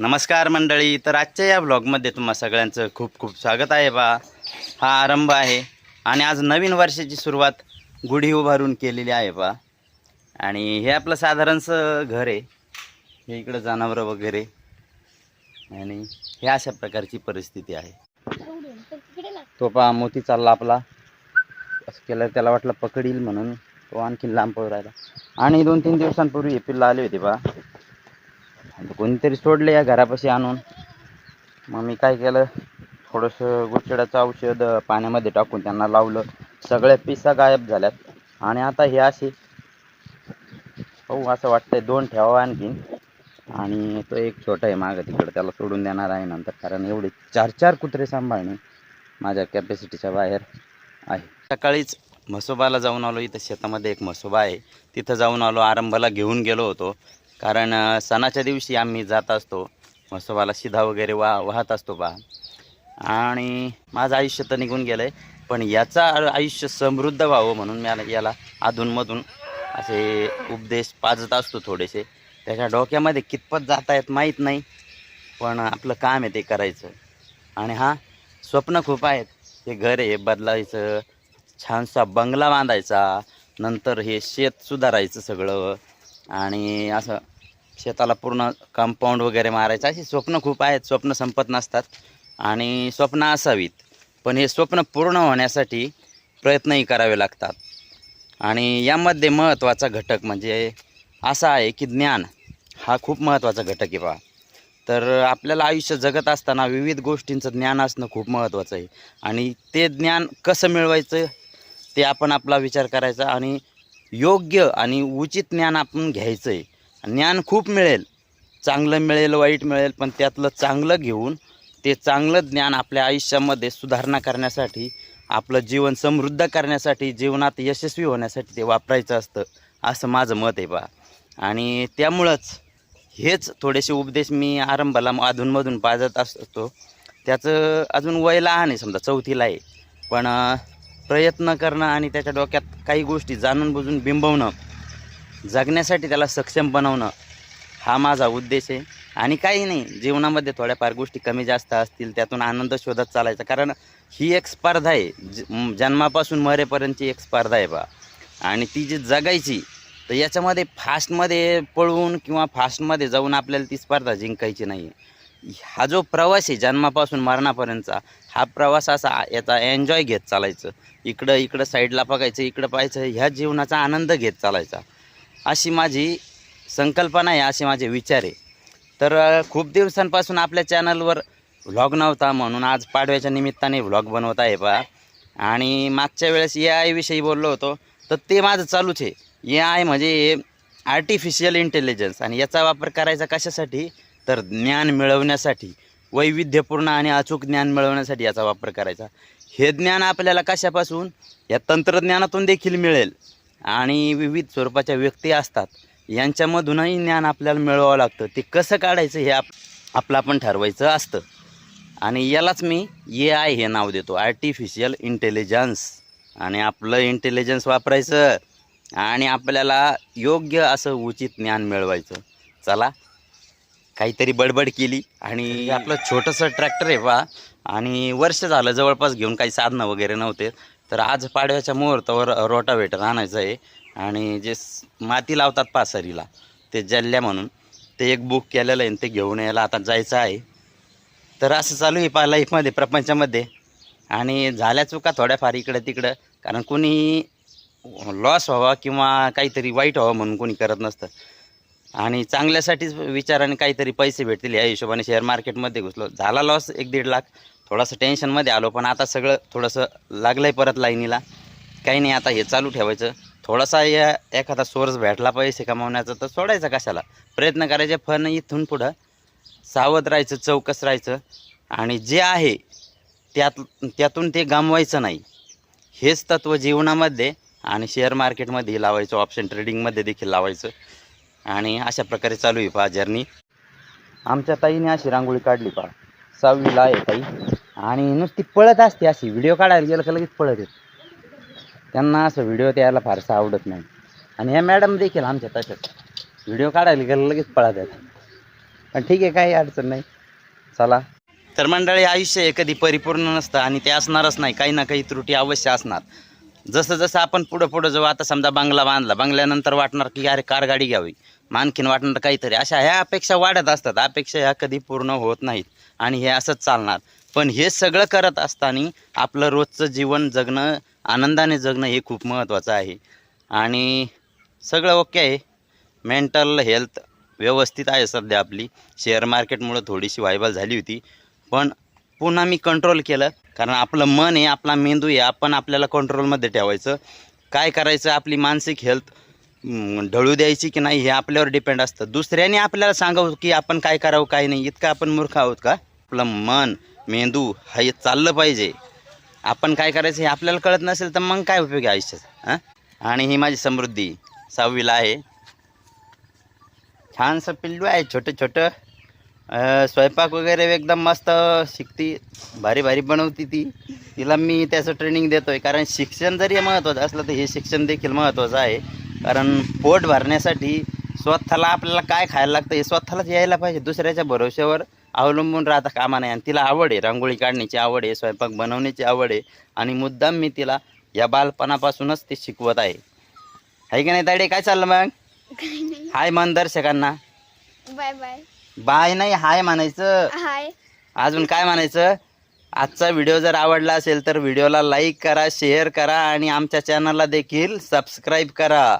नमस्कार मंडळी तर आजच्या या ब्लॉगमध्ये तुम्हा सगळ्यांचं खूप खूप स्वागत आहे बा. हा आरंभ आहे आणि आज नवीन वर्षाची सुरुवात गुढी उभारून केलेली आहे बा. आणि हे आपलं साधारणसं घर आहे. हे इकडं जनावरं वगैरे. आणि हे अशा प्रकारची परिस्थिती आहे. तो पहा मोती चालला आपला. असं केलं त्याला वाटलं पकडील म्हणून. तो आणखी लांब राहिला. आणि दोन तीन दिवसांपूर्वी हे पिल्ला आले होते बा. आणि कोणीतरी सोडले या घरापाशी आणून. मग मी काय केलं? थोडंसं गुचड्याचं औषध पाण्यामध्ये टाकून त्यांना लावलं. सगळ्या पिसा गायब झाल्यात. आणि आता हे असे हो असं वाटतंय दोन ठेवा आणखीन. आणि तो एक छोटा आहे मागं तिकडं त्याला सोडून देणार आहे नंतर कारण एवढे चार चार कुत्रे सांभाळणे माझ्या कॅपॅसिटीच्या बाहेर आहे. सकाळीच म्हसोबाला जाऊन आलो. इथं शेतामध्ये एक म्हसोबा आहे. तिथं जाऊन आलो आरंभाला घेऊन गेलो होतो. कारण सणाच्या दिवशी आम्ही जात असतो. म्हसोबाला शिधा वगैरे वा वाहत असतो बा. आणि माझं आयुष्य तर निघून गेलं आहे पण याचा आयुष्य समृद्ध व्हावं म्हणून मी याला अधूनमधून असे उपदेश पाजत असतो थोडेसे. त्याच्या डोक्यामध्ये कितपत जात आहेत माहीत नाही. पण आपलं काम आहे ते करायचं. आणि हां स्वप्न खूप आहेत. हे घर आहे बदलायचं. छानसा बंगला बांधायचा. नंतर हे शेत सुधारायचं सगळं. आणि असं शेताला पूर्ण कंपाऊंड वगैरे मारायचं अशी स्वप्न खूप आहेत स्वप्न संपत नसतात. आणि स्वप्न असावीत पण हे स्वप्न पूर्ण होण्यासाठी प्रयत्नही करावे लागतात. आणि यामध्ये महत्त्वाचा घटक म्हणजे असा आहे की ज्ञान हा खूप महत्त्वाचा घटक आहे पहा तर आपल्याला आयुष्य जगत असताना विविध गोष्टींचं ज्ञान असणं खूप महत्त्वाचं आहे. आणि ते ज्ञान कसं मिळवायचं ते आपण आपला विचार करायचा आणि योग्य आणि उचित ज्ञान आपण घ्यायचं आहे ज्ञान खूप मिळेल. चांगलं मिळेल वाईट मिळेल पण त्यातलं चांगलं घेऊन ते चांगलं ज्ञान आपल्या आयुष्यामध्ये सुधारणा करण्यासाठी आपलं जीवन समृद्ध करण्यासाठी जीवनात यशस्वी होण्यासाठी ते वापरायचं असतं असं माझं मत आहे बा. आणि त्यामुळंच हेच थोडेसे उपदेश मी आरंभाला अधूनमधून पाजत असतो. त्याचं अजून वय लहान आहे समजा चौथीला आहे. पण प्रयत्न करणं आणि त्याच्या डोक्यात काही गोष्टी जाणून बुजून बिंबवणं जगण्यासाठी त्याला सक्षम बनवणं हा माझा उद्देश आहे. आणि काही नाही जीवनामध्ये थोड्याफार गोष्टी कमी जास्त असतील त्यातून आनंद शोधत चालायचा. कारण ही एक स्पर्धा आहे. ज जन्मापासून मरेपर्यंतची एक स्पर्धा आहे बा. आणि ती जी जगायची तर याच्यामध्ये फास्टमध्ये पळवून किंवा फास्टमध्ये जाऊन आपल्याला ती स्पर्धा जिंकायची नाही हा जो प्रवास आहे जन्मापासून मरणापर्यंतचा हा प्रवास असा याचा एन्जॉय घेत चालायचं. इकडं इकडं साईडला बघायचं इकडं पाहायचं ह्या जीवनाचा आनंद घेत चालायचा. अशी माझी संकल्पना आहे असे माझे विचार आहे. तर खूप दिवसांपासून आपल्या चॅनलवर व्लॉग नव्हता म्हणून आज पाडव्याच्या निमित्ताने व्लॉग बनवत आहे पहा आणि मागच्या वेळेस ए आयविषयी बोललो होतो तर ते माझं चालूच आहे. ए आय म्हणजे आर्टिफिशियल इंटेलिजन्स आणि याचा वापर करायचा कशासाठी? तर ज्ञान मिळवण्यासाठी वैविध्यपूर्ण आणि अचूक ज्ञान मिळवण्यासाठी याचा वापर करायचा. हे ज्ञान आपल्याला कशापासून? या तंत्रज्ञानातून देखील मिळेल. आणि विविध स्वरूपाच्या व्यक्ती असतात. यांच्यामधूनही ज्ञान आपल्याला मिळवावं लागतं. ते कसं काढायचं हे आप आपलं आपण ठरवायचं असतं. आणि यालाच मी ए आय हे नाव देतो. आर्टिफिशियल इंटेलिजन्स आणि आपलं इंटेलिजन्स वापरायचं आणि आपल्याला योग्य असं उचित ज्ञान मिळवायचं. चला काहीतरी बडबड केली आणि आपलं छोटंसं ट्रॅक्टर आहे बा. आणि वर्ष झालं जवळपास घेऊन काही साधनं वगैरे नव्हते. तर आज पाडव्याच्या मुहूर्तावर रोटावेटर आणायचं आहे. आणि जे माती लावतात पासरीला ते जल्ल्या म्हणून ते एक बुक केलेलं आहे आणि ते घेऊन यायला आता जायचं आहे. तर असं चालू आहे पा लाईफमध्ये प्रपंचामध्ये. आणि झाल्या चुका थोड्याफार इकडं तिकडं कारण कोणी लॉस व्हावा किंवा काहीतरी वाईट व्हावं म्हणून कोणी करत नसतं. आणि चांगल्यासाठीच विचाराने काहीतरी पैसे भेटतील या हिशोबाने शेअर मार्केटमध्ये घुसलो. झाला लॉस एक दीड लाख थोडंसं टेन्शनमध्ये आलो पण आता सगळं थोडंसं लागलं आहे परत लाईनीला काही नाही आता हे चालू ठेवायचं. थोडासा या एखादा सोर्स भेटला पैसे कमावण्याचा तर सोडायचा कशाला? प्रयत्न करायचे फन इथून पुढं सावध राहायचं चौकस राहायचं. आणि जे आहे त्यात त्यातून ते गमवायचं नाही. हेच तत्त्व जीवनामध्ये आणि शेअर मार्केटमध्ये लावायचं ऑप्शन ट्रेडिंगमध्ये देखील लावायचं. आणि अशा प्रकारे चालू आहे पहा जर्नी आमच्या ताईने अशी रांगोळी काढली पहा. सहावीला आहे ताई. आणि नुसती पळत असते अशी. व्हिडिओ काढायला गेलं का लगेच पळत येत. त्यांना असं व्हिडिओ द्यायला फारसं आवडत नाही. आणि ह्या मॅडम देखील आमच्या तशाच. व्हिडिओ काढायला गेलं लगेच पळत येत पण ठीक आहे काही अडचण नाही. चला. तर मंडळी आयुष्य हे कधी परिपूर्ण नसतं आणि ते असणारच नाही. काही ना काही त्रुटी अवश्य असणार. जसं जसं आपण पुढं पुढं जाऊ आता समजा बंगला बांधला. बंगल्यानंतर वाटणार की अरे कार गाडी घ्यावी. आणखीन वाटणार काहीतरी. अशा ह्या अपेक्षा वाढत असतात. अपेक्षा ह्या कधी पूर्ण होत नाहीत. आणि हे असंच चालणार. पण हे सगळं करत असताना आपलं रोजचं जीवन जगणं आनंदाने जगणं हे खूप महत्त्वाचं आहे. आणि सगळं ओके आहे. मेंटल हेल्थ व्यवस्थित आहे सध्या आपली. शेअर मार्केटमुळं थोडीशी व्हायबल झाली होती. पण पुन्हा मी कंट्रोल केलं. कारण आपलं मन आहे आपला मेंदू आहे आपण आपल्याला कंट्रोलमध्ये ठेवायचं. काय करायचं आपली मानसिक हेल्थ ढळू द्यायची की नाही हे आपल्यावर डिपेंड असतं. दुसऱ्याने आपल्याला सांगावं की आपण काय करावं काय नाही. इतकं आपण मूर्ख आहोत का? आपलं मन मेंदू हे चाललं पाहिजे. आपण काय करायचं हे आपल्याला कळत नसेल तर मग काय उपयोग आहे आयुष्याचा? हां? आणि ही माझी समृद्धी सहावीला आहे. छानसं पिल्लू आहे छोटं छोटं. स्वयंपाक वगैरे एकदम मस्त शिकती भारी भारी बनवती ती. तिला मी त्याचं ट्रेनिंग देतोय कारण शिक्षण जरी महत्त्वाचं असलं तर हे शिक्षण देखील महत्त्वाचं आहे. कारण पोट भरण्यासाठी स्वतःला आपल्याला काय खायला लागतं हे स्वतःलाच यायला पाहिजे. दुसऱ्याच्या भरोश्यावर अवलंबून राहता कामा नाही आणि तिला आवड आहे. रांगोळी काढण्याची आवड आहे. स्वयंपाक बनवण्याची आवड आहे. आणि मुद्दाम मी तिला या बालपणापासूनच ते शिकवत आहे. की नाही ताडे काय चाललं मग? हाय मन दर्शकांना. Bye bye. बाय नाही हाय म्हणायचं. हाय. अजून काय म्हणायचं? आजचा व्हिडिओ जर आवडला असेल तर व्हिडिओला लाईक करा शेअर करा आणि आमच्या चॅनलला देखील सबस्क्राईब करा.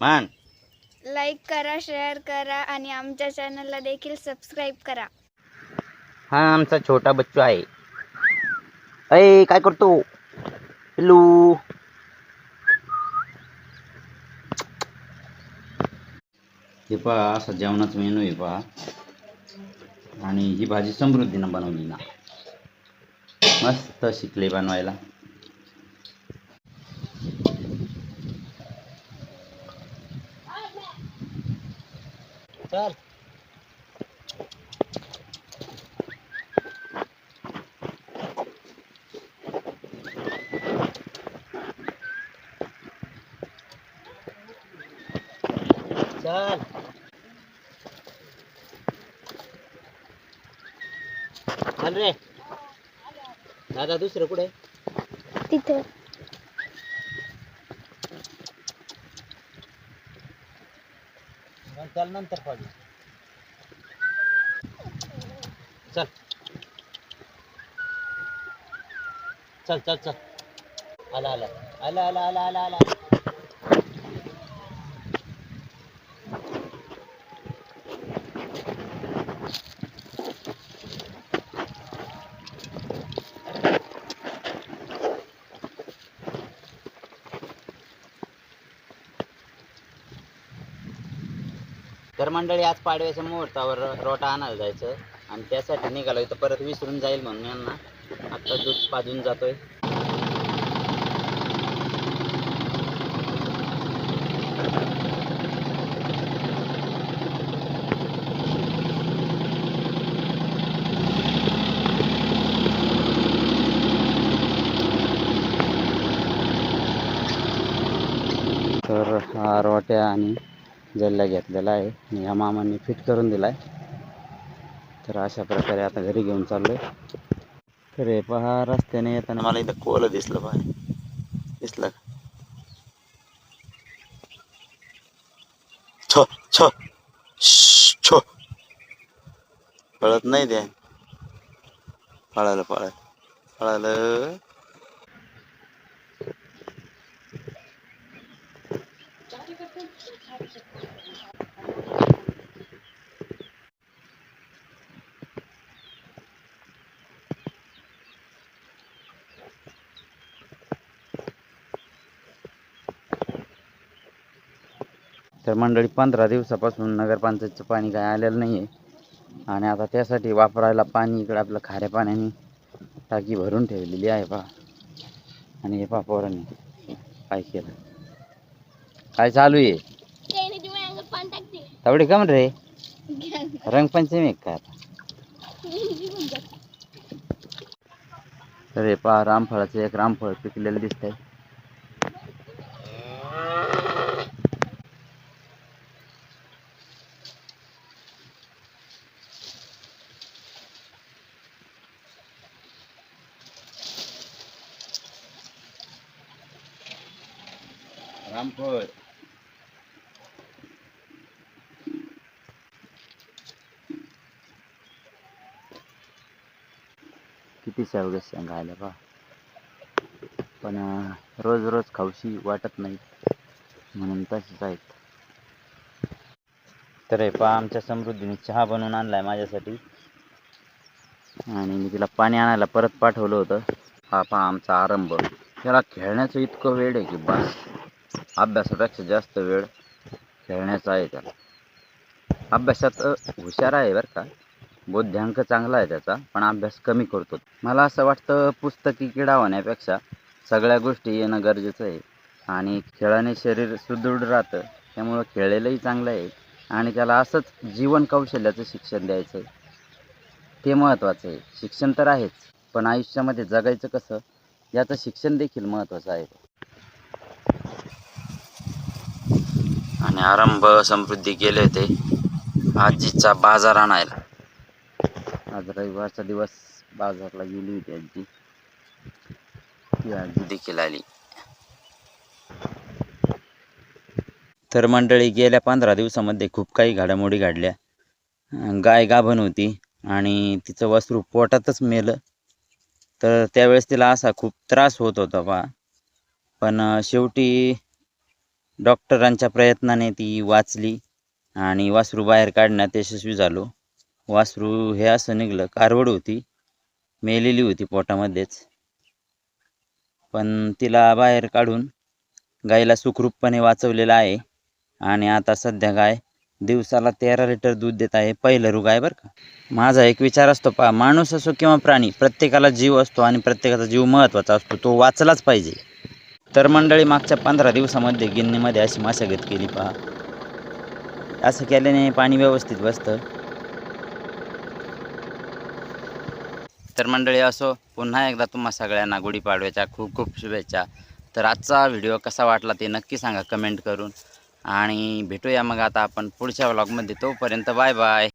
मान लाईक करा शेअर करा आणि आमच्या चॅनलला देखील सबस्क्राईब करा. हा आमचा छोटा बच्चू आहे. अय काय करतो? पिल्लू हे पहा असा जेवणाचा मेनू आहे पहा. आणि ही भाजी समृद्धीनं बनवली ना. मस्त शिकले बनवायला. चल. चल. चल रे. दादा दुसरं कुठे तिथे. चल नंतर पाहिजे चल. चल चल चल. आला आला. आला आला आला आला आला. तर मंडळी आज पाडव्याच्या मुहूर्तावर रोटा आणायला जायचं आणि त्यासाठी निघालो. तर परत विसरून जाईल म्हणून यांना. आत्ता दूध पाजून जातोय. तर रोट्या आणि जल्ला घेतलेला आहे. आणि ह्या मामांनी फिट करून दिला आहे तर अशा प्रकारे आता घरी घेऊन चाललोय. तर हे पहा रस्त्याने येताना मला इथं कोलं दिसलं पहा दिसलं का? छो छो. छो. पळत नाही ते. पळालं पळालं. पळालं. तर मंडळी पंधरा दिवसापासून नगरपंचायतचं पाणी काय आलेलं नाही आहे आणि आता त्यासाठी वापरायला पाणी इकडं आपलं खाऱ्या पाण्याने टाकी भरून ठेवलेली आहे पहा. आणि हे पहा पोरांनी काय केलं. काय चालू आहे? तेवढे कम रे. रंगपंचमी आहे का आता? तर हे पहा रामफळाचं एक रामफळ पिकलेलं दिसतंय. रामफळ. किती शेवगे शेंगा बा. पण रोज रोज खाऊशी वाटत नाही. म्हणून तशीच आहेत. तर हे पहा आमच्या समृद्धीने चहा बनवून आणलाय माझ्यासाठी. आणि मी तिला पाणी आणायला परत पाठवलं होतं. हा पहा आमचा आरंभ. त्याला खेळण्याचं इतकं वेळ आहे की बस. अभ्यासापेक्षा जास्त वेळ खेळण्याचा आहे त्याला. अभ्यासात हुशार आहे बरं का. बुद्ध्यांक चांगला आहे त्याचा पण अभ्यास कमी करतो. मला असं वाटतं पुस्तकी किडा होण्यापेक्षा सगळ्या गोष्टी येणं गरजेचं आहे. आणि खेळाने शरीर सुदृढ राहतं त्यामुळं खेळलेलंही चांगलं आहे. आणि त्याला असंच जीवन कौशल्याचं शिक्षण द्यायचं आहे. ते महत्त्वाचं आहे. शिक्षण तर आहेच पण आयुष्यामध्ये जगायचं कसं? याचं शिक्षण देखील महत्त्वाचं आहे. आणि आरंभ समृद्धी गेले होते आजीचा बाजार आणायला. आज रविवारचा दिवस बाजारला गेली होती आजी. ती आजी देखील आली. तर मंडळी गेल्या पंधरा दिवसामध्ये खूप काही घडामोडी घडल्या. गाय गाभण होती आणि तिचं वस्त्रू पोटातच मेलं. तर त्यावेळेस तिला असा खूप त्रास होत होता बा. पण शेवटी डॉक्टरांच्या प्रयत्नाने ती वाचली आणि वासरू बाहेर काढण्यात यशस्वी झालो. वासरू हे असं निघलं कारवड होती मेलेली होती पोटामध्येच. पण तिला बाहेर काढून गाईला सुखरूपपणे वाचवलेलं आहे आणि आता सध्या गाय दिवसाला तेरा लिटर दूध देत आहे. पहिलं रुग आहे बरं का. माझा एक विचार असतो पहा माणूस असो किंवा प्राणी प्रत्येकाला जीव असतो आणि प्रत्येकाचा जीव महत्त्वाचा असतो. तो वाचलाच पाहिजे. तर मंडळी मागच्या पंधरा दिवसामध्ये गिन्नीमध्ये अशी मशागत केली पहा. असं केल्याने पाणी व्यवस्थित बसतं. तर मंडळी असो पुन्हा एकदा तुम्हा सगळ्यांना गुढीपाडव्याच्या खूप खूप शुभेच्छा. तर आजचा व्हिडिओ कसा वाटला ते नक्की सांगा कमेंट करून. आणि भेटूया मग आता आपण पुढच्या व्लॉगमध्ये तोपर्यंत बाय बाय.